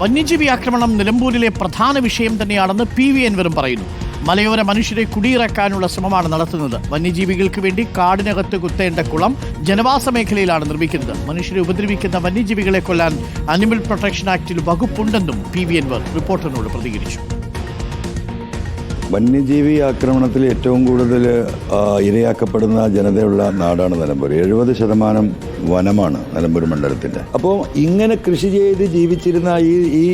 വന്യജീവി ആക്രമണം നിലമ്പൂരിലെ പ്രധാന വിഷയം തന്നെയാണെന്ന് പി വി എൻവരും പറയുന്നു. മലയോര മനുഷ്യരെ കുടിയിറക്കാനുള്ള ശ്രമമാണ് നടത്തുന്നത്. വന്യജീവികൾക്ക് വേണ്ടി കാടിനകത്ത് കുത്തേണ്ട കുളം ജനവാസ മേഖലയിലാണ് നിർമ്മിക്കുന്നത്. മനുഷ്യരെ ഉപദ്രവിക്കുന്ന വന്യജീവികളെ കൊല്ലാൻ അനിമൽ പ്രൊട്ടക്ഷൻ ആക്ടിൽ വകുപ്പുണ്ടെന്നും പി വി എൻവർ റിപ്പോർട്ടറിനോട് പ്രതികരിച്ചു. വന്യജീവി ആക്രമണത്തിൽ ഏറ്റവും കൂടുതൽ ഇരയാക്കപ്പെടുന്ന ജനതയുള്ള നാടാണ് നിലമ്പൂർ. എഴുപത് ശതമാനം വനമാണ് നിലമ്പൂർ മണ്ഡലത്തിന്റെ. അപ്പോൾ ഇങ്ങനെ കൃഷി ചെയ്ത് ജീവിച്ചിരുന്ന ഈ ഈ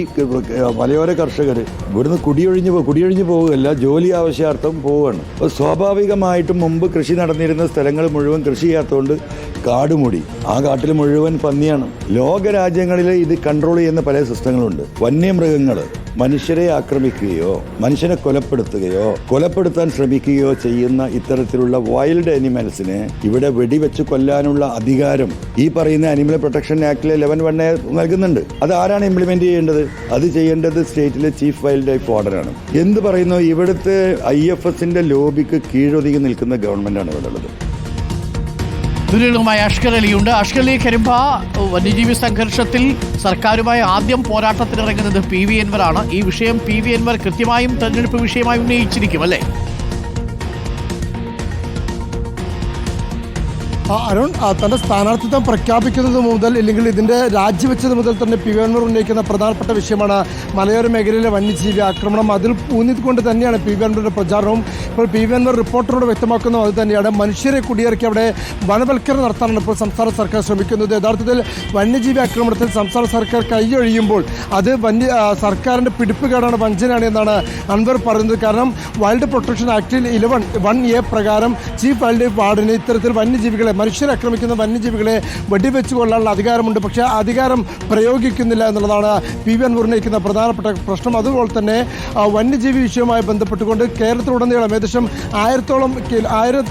മലയോര കർഷകർ ഇവിടുന്ന് കുടിയൊഴിഞ്ഞ് പോകും കുടിയൊഴിഞ്ഞ് പോവുകയല്ല ജോലി ആവശ്യാർത്ഥം പോവുകയാണ്. അപ്പോൾ സ്വാഭാവികമായിട്ടും മുമ്പ് കൃഷി നടന്നിരുന്ന സ്ഥലങ്ങൾ മുഴുവൻ കൃഷി ചെയ്യാത്തതുകൊണ്ട് കാട് മൂടി. ആ കാട്ടിൽ മുഴുവൻ പന്നിയാണ്. ലോകരാജ്യങ്ങളിൽ ഇത് കൺട്രോൾ ചെയ്യുന്ന പല സിസ്റ്റങ്ങളുണ്ട്. വന്യമൃഗങ്ങൾ മനുഷ്യരെ ആക്രമിക്കുകയോ മനുഷ്യനെ കൊലപ്പെടുത്തുകയോ കൊലപ്പെടുത്താൻ ശ്രമിക്കുകയോ ചെയ്യുന്ന ഇത്തരത്തിലുള്ള വൈൽഡ് അനിമൽസിനെ ഇവിടെ വെടിവെച്ച് കൊല്ലാനുള്ള അധികാരം ഈ പറയുന്ന അനിമൽ പ്രൊട്ടക്ഷൻ ആക്ടിലെ ലെവൻ വണ്ണെ നൽകുന്നുണ്ട്. അത് ആരാണ് ഇംപ്ലിമെന്റ് ചെയ്യേണ്ടത്? അത് ചെയ്യേണ്ടത് സ്റ്റേറ്റിലെ ചീഫ് വൈൽഡ് ലൈഫ് ഓർഡറാണ് എന്ത് പറയുന്നു? ഇവിടുത്തെ ഐ എഫ് എസിന്റെ ലോബിക്ക് കീഴൊതുങ്ങി നിൽക്കുന്ന ഗവൺമെന്റാണ് ഇവിടെ ഉള്ളത്. ദുരിതവുമായ അഷ്കർ അലിയുണ്ട്. അഷ്കർ അലി കരിമ്പ വന്യജീവി സംഘർഷത്തിൽ സർക്കാരുമായി ആദ്യം പോരാട്ടത്തിനിറങ്ങുന്നത് പി വി എൻവറാണ് ഈ വിഷയം പി വി എൻവർ കൃത്യമായും തെരഞ്ഞെടുപ്പ് വിഷയമായി ഉന്നയിച്ചിരിക്കും അല്ലേ? അരുൺ തന്റെ സ്ഥാനാർത്ഥിത്വം പ്രഖ്യാപിക്കുന്നത് മുതൽ ഇല്ലെങ്കിൽ ഇതിന്റെ രാജിവെച്ചത് മുതൽ തന്നെ പി വി അൻവർ ഉന്നയിക്കുന്ന പ്രധാനപ്പെട്ട വിഷയമാണ്. മലയോര മേഖലയിലെ വന്യജീവി ആക്രമണം അതിൽ ഊന്നിക്കൊണ്ട് തന്നെയാണ് പി വി പ്രചാരണവും. ഇപ്പോൾ പി വി അൻവർ റിപ്പോർട്ടറോട് വ്യക്തമാക്കുന്നത് അത് തന്നെയാണ്. മനുഷ്യരെ കുടിയിറക്കി അവിടെ വനവൽക്കരണം നടത്താനാണ് ഇപ്പോൾ സംസ്ഥാന സർക്കാർ ശ്രമിക്കുന്നത്. യഥാർത്ഥത്തിൽ വന്യജീവി ആക്രമണത്തിൽ സംസ്ഥാന സർക്കാർ കൈയൊഴിയുമ്പോൾ അത് വന്യ സർക്കാരിന്റെ പിടിപ്പുകേടാണ് വഞ്ചനയാണ് എന്നാണ് അൻവർ പറയുന്നത്. കാരണം വൈൽഡ് പ്രൊട്ടക്ഷൻ ആക്ടിൽ ഇലവൻ വൺ എ പ്രകാരം ചീഫ് വൈൽഡ് ലൈഫ് വാർഡിന് ഇത്തരത്തിൽ വന്യജീവികളെ മനുഷ്യരെ ആക്രമിക്കുന്ന വന്യജീവികളെ വെടിവെച്ച് കൊള്ളാനുള്ള അധികാരമുണ്ട്. പക്ഷേ അധികാരം പ്രയോഗിക്കുന്നില്ല എന്നുള്ളതാണ് പി വി അൻവർ ഉന്നയിക്കുന്ന പ്രധാനപ്പെട്ട പ്രശ്നം. അതുപോലെ തന്നെ വന്യജീവി വിഷയവുമായി ബന്ധപ്പെട്ടുകൊണ്ട് കേരളത്തിലുടനീളം ഏകദേശം ആയിരത്തോളം ആയിരം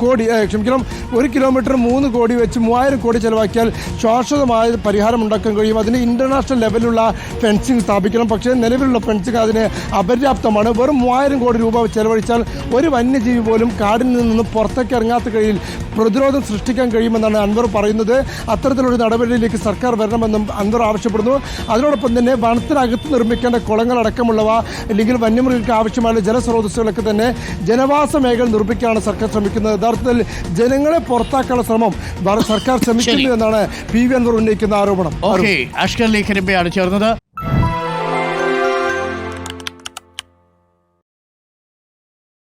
കോടി ക്ഷമിക്കണം ഒരു കിലോമീറ്റർ മൂന്ന് കോടി വെച്ച് മൂവായിരം കോടി ചെലവാക്കിയാൽ ശാശ്വതമായ പരിഹാരം ഉണ്ടാക്കാൻ കഴിയും. അതിന് ഇന്റർനാഷണൽ ലെവലിലുള്ള ഫെൻസിങ് സ്ഥാപിക്കണം. പക്ഷേ നിലവിലുള്ള ഫെൻസിങ് അതിന് അപര്യാപ്തമാണ്. വെറും മൂവായിരം കോടി രൂപ ചെലവഴിച്ചാൽ ഒരു വന്യജീവി പോലും കാടിൽ നിന്ന് പുറത്തേക്ക് ഇറങ്ങാത്ത കഴിയിൽ പ്രതിരോധം സൃഷ്ടിക്കാൻ കഴിയുമെന്നാണ് അൻവർ പറയുന്നത്. അത്തരത്തിലൊരു നടപടിയിലേക്ക് സർക്കാർ വരണമെന്നും അൻവർ ആവശ്യപ്പെടുന്നു. അതിനോടൊപ്പം തന്നെ വനത്തിനകത്ത് നിർമ്മിക്കേണ്ട കുളങ്ങളടക്കമുള്ളവ അല്ലെങ്കിൽ വന്യമൃഗങ്ങൾക്ക് ആവശ്യമായ ജലസ്രോതസ്സുകളൊക്കെ തന്നെ ജനവാസ മേഖല നിർമ്മിക്കാനാണ് സർക്കാർ ശ്രമിക്കുന്നത്. യഥാർത്ഥത്തിൽ ജനങ്ങളെ പുറത്താക്കാനുള്ള ശ്രമം സർക്കാർ ശ്രമിക്കുന്നു എന്നാണ് പി വി അൻവർ ഉന്നയിക്കുന്ന ആരോപണം. അഷ്കർ അലി കരിമ്പയാണ് ചേർന്നത്.